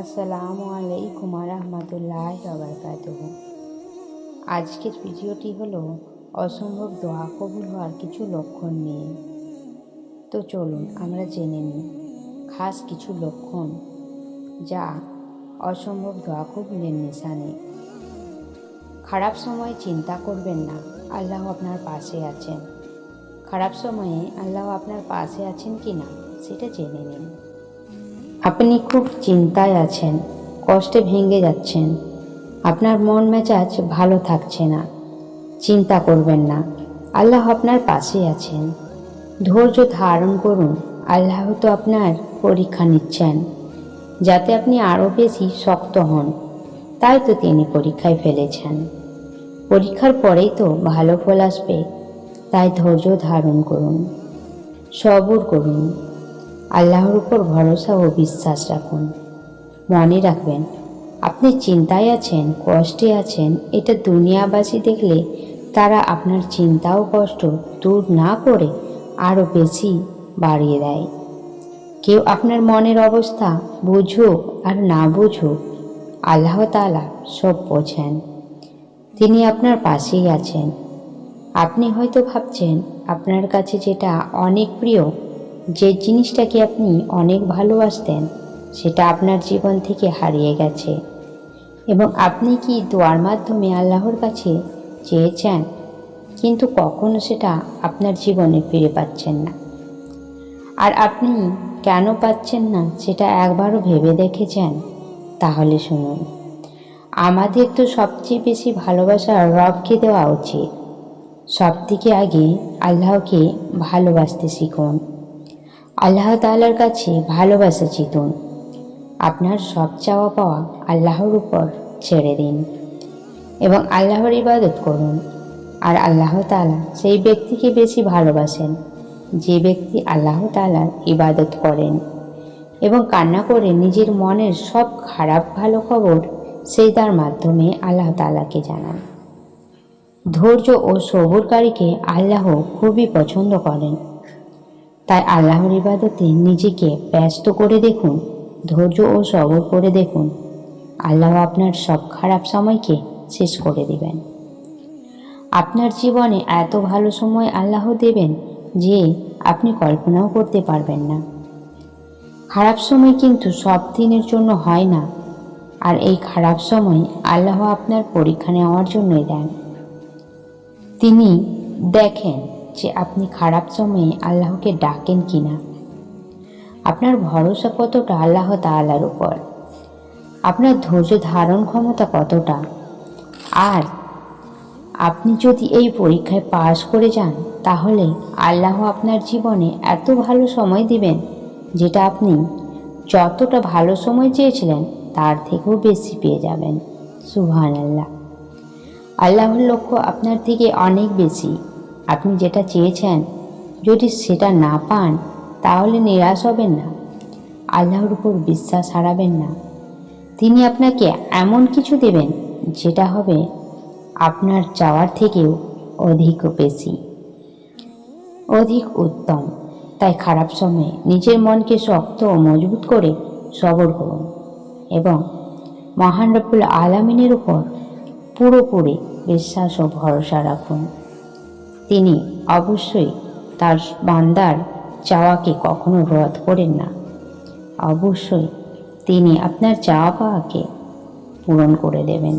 আসসালামু আলাইকুম রহমতুল্লাহ বারকাতুহ। আজকের ভিডিওটি হলো, অসম্ভব দোয়া কবুল হওয়ার কিছু লক্ষণ নিয়ে। তো চলুন, আমরা জেনে নিই। খাস কিছু লক্ষণ যা অসম্ভব দোয়া কবুলের নিশানে। খারাপ সময়ে চিন্তা করবেন না, আল্লাহ আপনার পাশে আছেন। খারাপ সময়ে আল্লাহ আপনার পাশে আছেন কি না সেটা জেনে নিন। আপনি খুব চিন্তায় আছেন, কষ্টে ভেঙে যাচ্ছেন। আপনার মন মেজাজ ভালো থাকছে না। চিন্তা করবেন না, আল্লাহ আপনার পাশে আছেন। ধৈর্য ধারণ করুন, আল্লাহ তো আপনার পরীক্ষা নিচ্ছেন, যাতে আপনি আরও বেশি শক্ত হন। তাই তো তিনি পরীক্ষায় ফেলেছেন। পরীক্ষার পরেই তো ভালো ফল আসবে, তাই ধৈর্য ধারণ করুন, সবর করুন। আল্লাহর উপর ভরসা ও বিশ্বাস রাখুন। মনে রাখবেন, আপনি চিন্তায় আছেন, কষ্টে আছেন, এটা দুনিয়াবাসী দেখলে তারা আপনার চিন্তা ও কষ্ট দূর না করে আরও বেশি বাড়িয়ে দেয়। কেউ আপনার মনের অবস্থা বুঝুক আর না বুঝুক, আল্লাহ তালা সব বোঝেন। তিনি আপনার পাশেই আছেন। আপনি হয়তো ভাবছেন, আপনার কাছে যেটা অনেক প্রিয় যে জিনিসটাকে আপনি অনেক ভালোবাসতেন, সেটা আপনার জীবন থেকে হারিয়ে গেছে। এবং আপনি কি দোয়ার মাধ্যমে আল্লাহর কাছে চেয়েছেন, কিন্তু কখনো সেটা আপনার জীবনে ফিরে পাচ্ছেন না? আর আপনি কেন পাচ্ছেন না সেটা একবারও ভেবে দেখেছেন? তাহলে শুনুন, আমাদের তো সবচেয়ে বেশি ভালোবাসা রবকে দেওয়া উচিত। সব থেকে আগে আল্লাহকে ভালোবাসতে শিখুন। আল্লাহ তাআলার কাছে ভালোবাসা জিতুন। আপনার সব চাওয়া পাওয়া আল্লাহর উপর ছেড়ে দিন এবং আল্লাহর ইবাদত করুন। আর আল্লাহ তালা সেই ব্যক্তিকে বেশি ভালোবাসেন, যে ব্যক্তি আল্লাহ তাআলার ইবাদত করেন এবং কান্না করে নিজের মনের সব খারাপ ভালো খবর সেই তার মাধ্যমে আল্লাহ তালাকে জানান। ধৈর্য ও সবরকারীকে আল্লাহ খুবই পছন্দ করেন। তাই আল্লাহর ইবাদতে নিজেকে ব্যস্ত করে দেখুন, ধৈর্য ও সবর করে দেখুন। আল্লাহ আপনার সব খারাপ সময়কে শেষ করে দেবেন। আপনার জীবনে এত ভালো সময় আল্লাহ দেবেন যে আপনি কল্পনাও করতে পারবেন না। খারাপ সময় কিন্তু সব দিনের জন্য হয় না, আর এই খারাপ সময় আল্লাহ আপনার পরীক্ষা নেওয়ার জন্যই দেন। তিনি দেখেন যে আপনি খারাপ সময়ে আল্লাহকে ডাকেন কিনা। আপনার ভরসা কতটা আল্লাহ তাআলার উপর? আপনার ধৈর্য ধারণ ক্ষমতা কতটা? আর আপনি যদি এই পরীক্ষায় পাশ করে যান, তাহলে আল্লাহ আপনার জীবনে এত ভালো সময় দিবেন, যেটা আপনি যতটা ভালো সময় চেয়েছিলেন, তার থেকেও বেশি পেয়ে যাবেন। সুহান আল্লাহ আল্লাহর লক্ষ্য আপনার থেকে অনেক বেশি। আপনি যেটা চেয়েছেন, যদি সেটা না পান, তাহলে নিরাশ হবেন না। আল্লাহর উপর বিশ্বাস হারাবেন না। তিনি আপনাকে এমন কিছু দেবেন, যেটা হবে আপনার চাওয়ার থেকেও অধিক বেশি। অধিক উত্তম। তাই খারাপ সময়ে নিজের মনকে শক্ত ও মজবুত করে সবর করুন এবং মহান রব্বুল আলমিনের উপর পুরোপুরি বিশ্বাস ও ভরসা রাখুন। তিনি অবশ্যই তার বান্দার চাওয়াকে কখনো রদ করেন না। অবশ্যই তিনি আপনার চাওয়া পাওয়াকে পূরণ করে দেবেন।